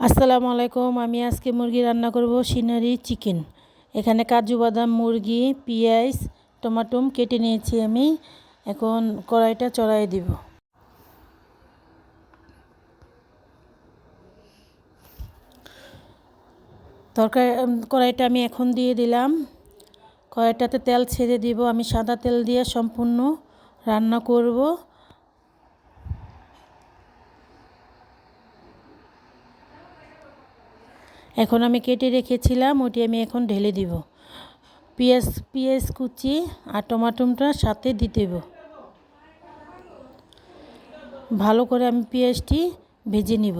আসসালামু আলাইকুম, আমি আজকে মুরগি রান্না করব সিনারি চিকেন। এখানে কাজু বাদাম, মুরগি, পেঁয়াজ, টমাটোম কেটে নিয়েছি আমি। এখন কড়াইটা চড়াই দিব। তরকারি কড়াইটা আমি এখন দিয়ে দিলাম। কড়াইটাতে তেল ছেড়ে দিব। আমি সাদা তেল দিয়ে সম্পূর্ণ রান্না করব। এখন আমি কেটে রেখেছিলাম, ওটি আমি এখন ঢেলে দিব। পেঁয়াজ পেঁয়াজ কুচি আর টমাটোমটা সাথে দিতে দেব ভালো করে আমি পেঁয়াজটি ভেজে নিব।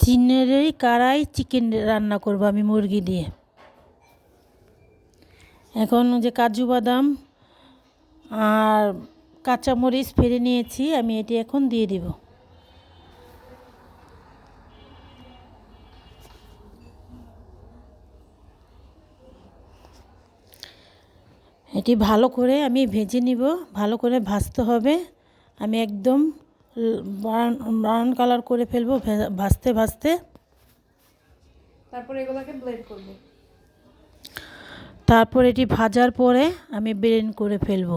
চিনের কারাই চিকেন রান্না করব আমি মুরগি দিয়ে। এখন যে কাজু বাদাম আর কাঁচামরিচ ফেলে নিয়েছি আমি এটি এখন দিয়ে দিব। এটি ভালো করে আমি ভেজে নিব ভালো করে ভাজতে হবে। আমি একদম ব্রাউন কালার করে ফেলব ভাজতে ভাজতে। তারপর এগুলোকে ব্লেন্ড করব। তারপর এটি ভাজার পরে আমি ব্লেন্ড করে ফেলব।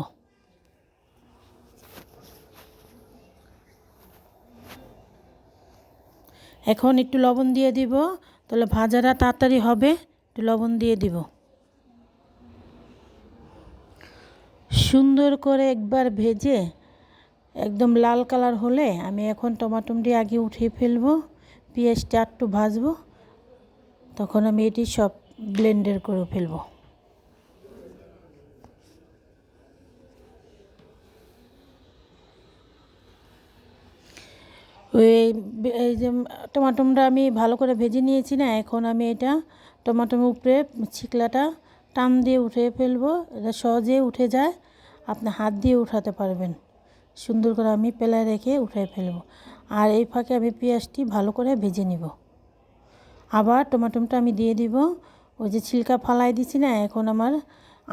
এখন একটু লবণ দিয়ে দিব। তাহলে ভাজাটা তাড়াতাড়ি হবে, একটু লবণ দিয়ে দিব। সুন্দর করে একবার ভেজে একদম লাল কালার হলে আমি এখন টমাটোম দিয়ে আগে উঠিয়ে ফেলব, পেঁয়াজটা একটু ভাজবো, তখন আমি এটি সব ব্লেন্ডার করে ফেলব। ওই এই যে টমাটোমটা আমি ভালো করে ভেজে নিয়েছি না, এখন আমি এটা টমাটোমের উপরে ছিকলাটা টান দিয়ে উঠে ফেলব, এটা সহজে উঠে যায়, আপনি হাত দিয়ে উঠাতে পারবেন। সুন্দর করে আমি পেলায় রেখে উঠে ফেলব। আর এই ফাঁকে আমি পেঁয়াজটি ভালো করে ভেজে নিব। আবার টমাটোমটা আমি দিয়ে দিব। ওই যে ছিলকা ফালাই দিছি না, এখন আমার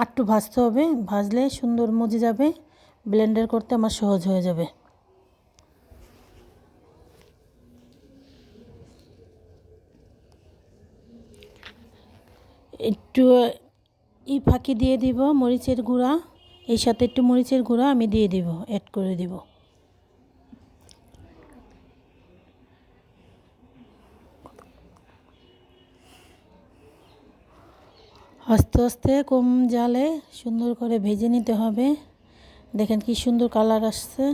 আটটু ভাজতে হবে, ভাজলে সুন্দর মজে যাবে, ব্লেন্ডার করতে আমার সহজ হয়ে যাবে। একটু ই ফাঁকি দিয়ে দিব, মরিচের গুঁড়া। এই সাথে একটু মরিচের গুঁড়া আমি দিয়ে দিব অ্যাড করে দিব। আস্তে আস্তে কম জালে সুন্দর করে ভেজে নিতে হবে। দেখেন কি সুন্দর কালার আসছে।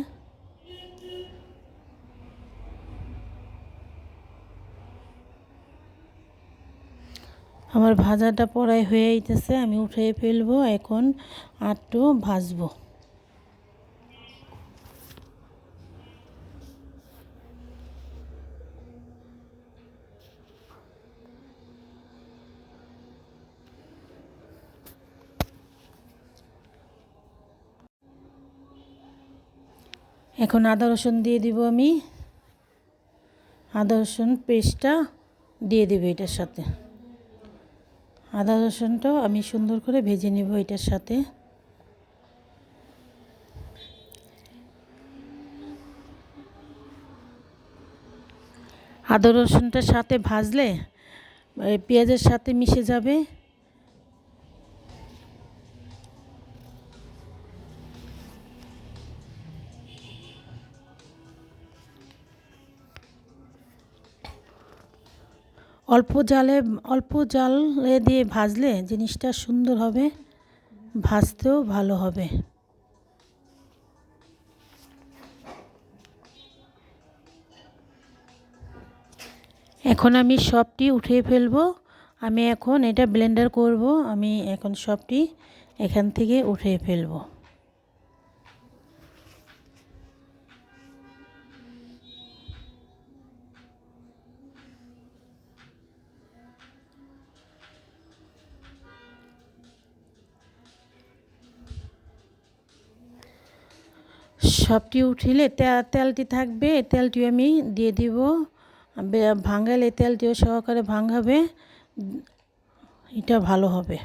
আমার ভাজাটা পড়াই হয়ে আইতেছে, আমি উঠে ফেলব, এখন আটটু ভাজবো। এখন আদা রসুন দিয়ে দিব আমি। আদা রসুন পেস্টটা দিয়ে দেবে এটার সাথে। আদা রসুনটাও আমি সুন্দর করে ভেজে নেব এটার সাথে। আদা রসুনটার সাথে ভাজলে পেঁয়াজের সাথে মিশে যাবে। অল্প জালে অল্প জালে দিয়ে ভাজলে জিনিসটা সুন্দর হবে, ভাজতেও ভালো হবে। এখন আমি সবটি উঠিয়ে ফেলব। আমি এখন এটা ব্লেন্ডার করব। আমি এখন সবটি এখান থেকে উঠিয়ে ফেলব। সবটি উঠিলে তেলটি থাকবে তেলটি আমি দিয়ে দিব। ভাঙালে তেলটিও সহকারে ভাঙাবে, এটা ভালো হবে।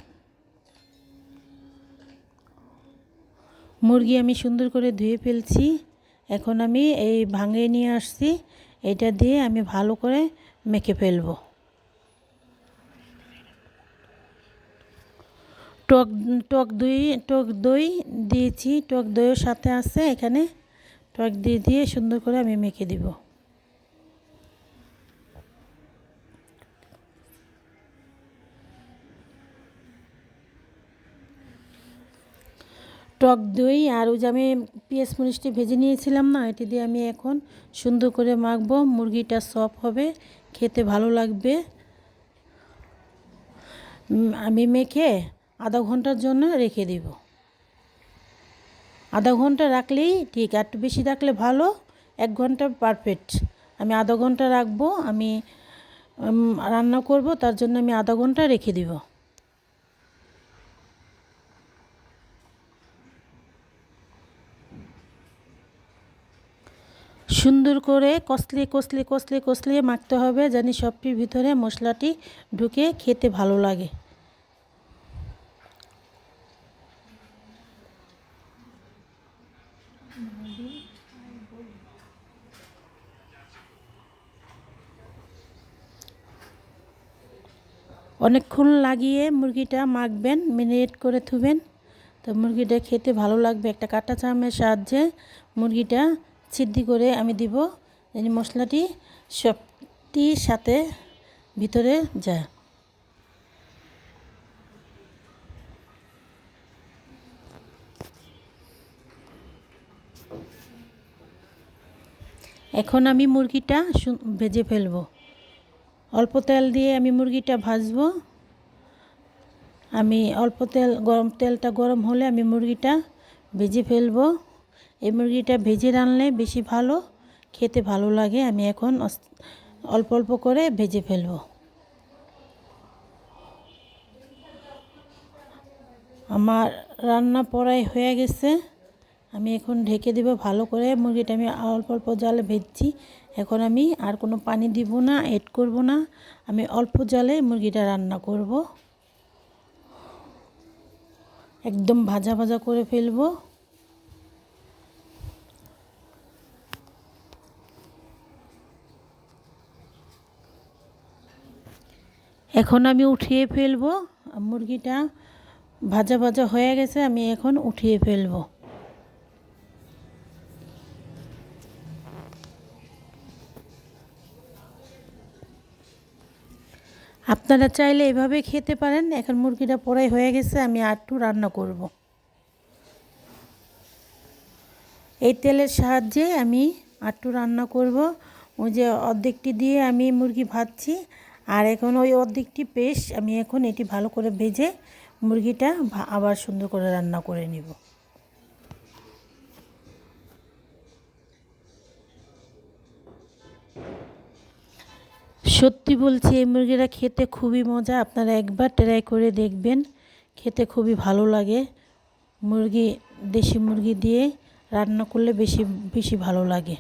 মুরগি আমি সুন্দর করে ধুয়ে ফেলছি, এখন আমি এই ভাঙিয়ে নিয়ে আসছি, এটা দিয়ে আমি ভালো করে মেখে ফেলব। টক টক দই টক দই দিয়েছি। টক দইয়ের সাথে আছে, এখানে টক দিয়ে দিয়ে সুন্দর করে আমি মেখে দিব। টক দই আর ওই যে আমি পেঁয়াজ মরিচটি ভেজে নিয়েছিলাম না, এটি দিয়ে আমি এখন সুন্দর করে মাখবো। মুরগিটা সফট হবে, খেতে ভালো লাগবে। আমি মেখে আধা ঘণ্টার জন্য রেখে দিব। আধা ঘণ্টা রাখলেই ঠিক একটু বেশি রাখলে ভালো, এক ঘণ্টা পারফেক্ট আমি আধা ঘণ্টা রাখব, আমি রান্না করব, তার জন্য আমি আধা ঘণ্টা রেখে দিব। সুন্দর করে কষলিয়ে কষলিয়ে কষলে কষলিয়ে মাখতে হবে, জানি সবটির ভিতরে মশলাটি ঢুকে খেতে ভালো লাগে। অনেকক্ষণ লাগিয়ে মুরগিটা মাখবেন মিনিট করে থুবেন। তো মুরগিটা খেতে ভালো লাগবে। একটা কাঁটা চামের সাহায্যে মুরগিটা সিদ্ধি করে আমি দিব। এই মশলাটি সবটির সাথে ভিতরে যায়। এখন আমি মুরগিটা ভেজে ফেলব। অল্প তেল দিয়ে আমি মুরগিটা ভাজবো। আমি অল্প তেল, গরম তেলটা গরম হলে আমি মুরগিটা ভেজে ফেলব। এই মুরগিটা ভেজে রানলে বেশি ভালো, খেতে ভালো লাগে। আমি এখন অল্প অল্প করে ভেজে ফেলব। আমার রান্না পড়াই হয়ে গেছে। আমি এখন ঢেকে দেব ভালো করে। মুরগিটা আমি অল্প অল্প জালে ভেজছি। এখন আমি আর কোনো পানি দিব না এড করব না। আমি অল্প জালে মুরগিটা রান্না করব। একদম ভাজা ভাজা করে ফেলব। এখন আমি উঠিয়ে ফেলব। মুরগিটা ভাজা ভাজা হয়ে গেছে, আমি এখন উঠিয়ে ফেলব। আপনারা চাইলে এভাবে খেতে পারেন। এখন মুরগিটা পড়াই হয়ে গেছে, আমি আরটু রান্না করব। এই তেলের সাহায্যে আমি আরটু রান্না করব। ওই যে অর্ধেকটি দিয়ে আমি মুরগি ভাজছি, আর এখন ওই অর্ধেকটি পেস্ট আমি এখন এটি ভালো করে ভেজে মুরগিটা আবার সুন্দর করে রান্না করে নিব। সত্যি বলছি, এই মুরগিটা খেতে খুবই মজা। আপনারা একবার ট্রাই করে দেখবেন। খেতে খুবই ভালো লাগে। মুরগি, দেশি মুরগি দিয়ে রান্না করলে বেশি বেশি ভালো লাগে।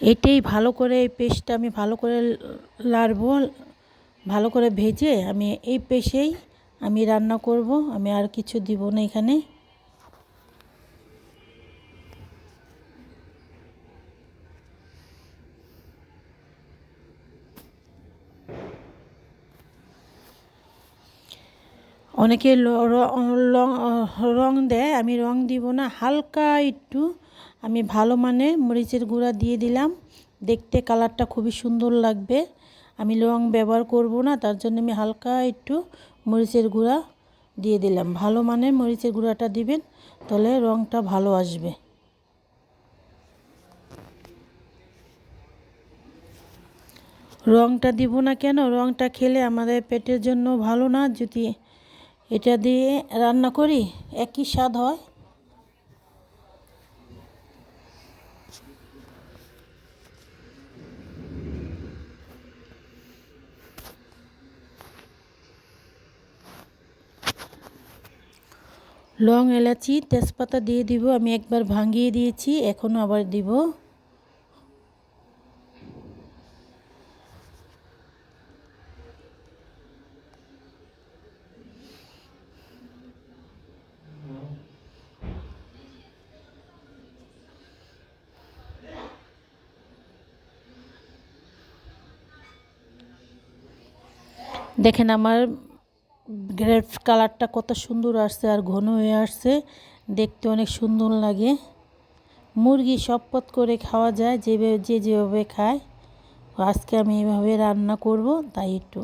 এটাই ভালো করে, এই পেস্টটা আমি ভালো করে লাড়বো, ভালো করে ভেজে আমি এই পেস্টেই আমি রান্না করব, আমি আর কিছু দিব না এখানে। অনেকে রং দেয়, আমি রং দিব না, হালকা একটু। আমি ভালো মানে মরিচের গুঁড়া দিয়ে দিলাম। দেখতে কালারটা খুবই সুন্দর লাগবে। আমি রং ব্যবহার করব না, তার জন্য আমি হালকা একটু মরিচের গুঁড়া দিয়ে দিলাম। ভালো মানের মরিচের গুঁড়াটা দিবেন, তাহলে রংটা ভালো আসবে। রংটা দিব না কেন? রংটা খেলে আমাদের পেটের জন্য ভালো না। যদি এটা দিয়ে রান্না করি, একই স্বাদ হয়। লং এলাচি তেজপাতা দিয়ে দিব আমি একবার ভাঙিয়ে দিয়েছি এখনও আবার দিব। দেখেন আমার গ্রেপ কালারটা কত সুন্দর আসছে আর ঘন হয়ে আসছে। দেখতে অনেক সুন্দর লাগে। মুরগি সপত করে খাওয়া যায় যেভাবে যে যেভাবে খায়। আজকে আমি এভাবে রান্না করব, তাই একটু।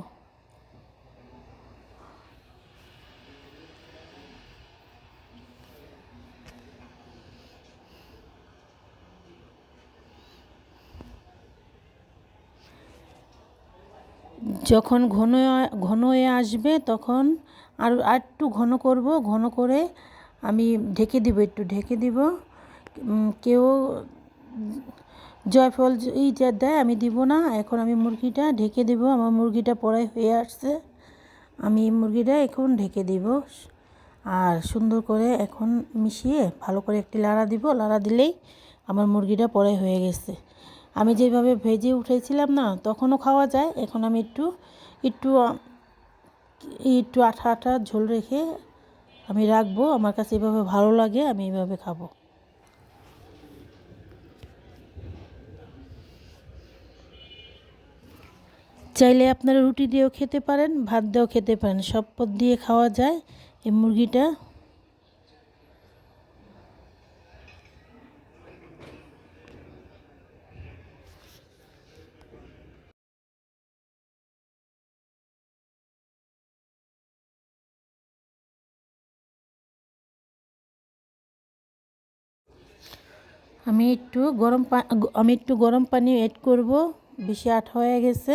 যখন ঘন ঘন হয়ে আসবে তখন আর একটু ঘন করব, ঘন করে আমি ঢেকে দিব, একটু ঢেকে দিব। কেউ জয়ফল এই যা দেয়, আমি দিব না। এখন আমি মুরগিটা ঢেকে দেব। আমার মুরগিটা পরে হয়ে আসছে। আমি মুরগিটা এখন ঢেকে দিব। আর সুন্দর করে এখন মিশিয়ে ভালো করে একটি লাড়া দিব। লাড়া দিলেই আমার মুরগিটা পরে হয়ে গেছে। আমি যেভাবে ভেজে উঠেছিলাম না, তখনও খাওয়া যায়। এখন আমি একটু একটু একটু আঠা আঠা ঝোল রেখে আমি রাখব। আমার কাছে এভাবে ভালো লাগে, আমি এভাবে খাব। চাইলে আপনারা রুটি দিয়েও খেতে পারেন, ভাত দিয়েও খেতে পারেন। সব পদ দিয়ে খাওয়া যায় এই মুরগিটা। আমি একটু গরম আমি একটু গরম পানি এড করব। বেশি আঠা হয়ে গেছে।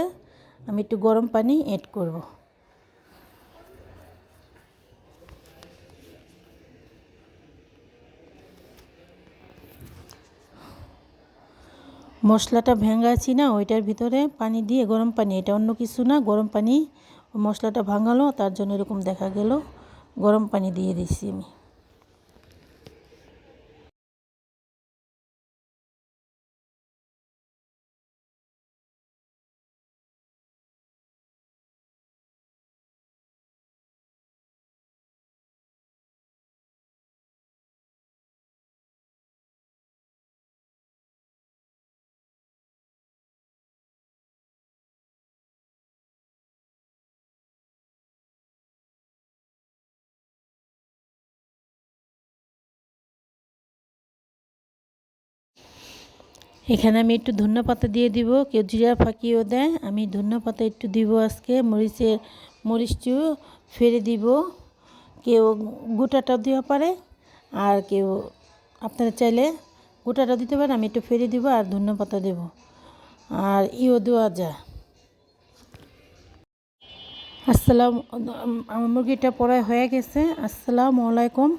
আমি একটু গরম পানি এড করব। মশলাটা ভেঙাছি না, ওইটার ভিতরে পানি দিয়ে গরম পানি, এটা অন্য কিছু না, গরম পানি মশলাটা ভাঙালো, তার জন্য এরকম দেখা গেল। গরম পানি দিয়ে দিচ্ছি আমি। এখানে আমি একটু ধনিয়া পাতা দিয়ে দিব। কেউ জিরা ফাঁকিও দেয়। আমি ধনিয়া পাতা একটু দিব আজকে। মরিচের মরিচটিও ফেলে দিব। কেউ গোটাটাও দেওয়া পারে। আর কেউ আপনারা চাইলে গোটাটা দিতে পারেন। আমি একটু ফেলে দিব আর ধনিয়া পাতা দেব। আর ইও দেওয়া যায় আসসালাম আমার মুরগিটা পড়ায় হয়ে গেছে। আসসালামু আলাইকুম।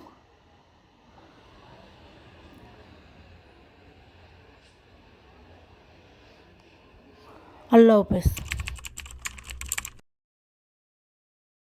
আল্লাহ হাফেজ।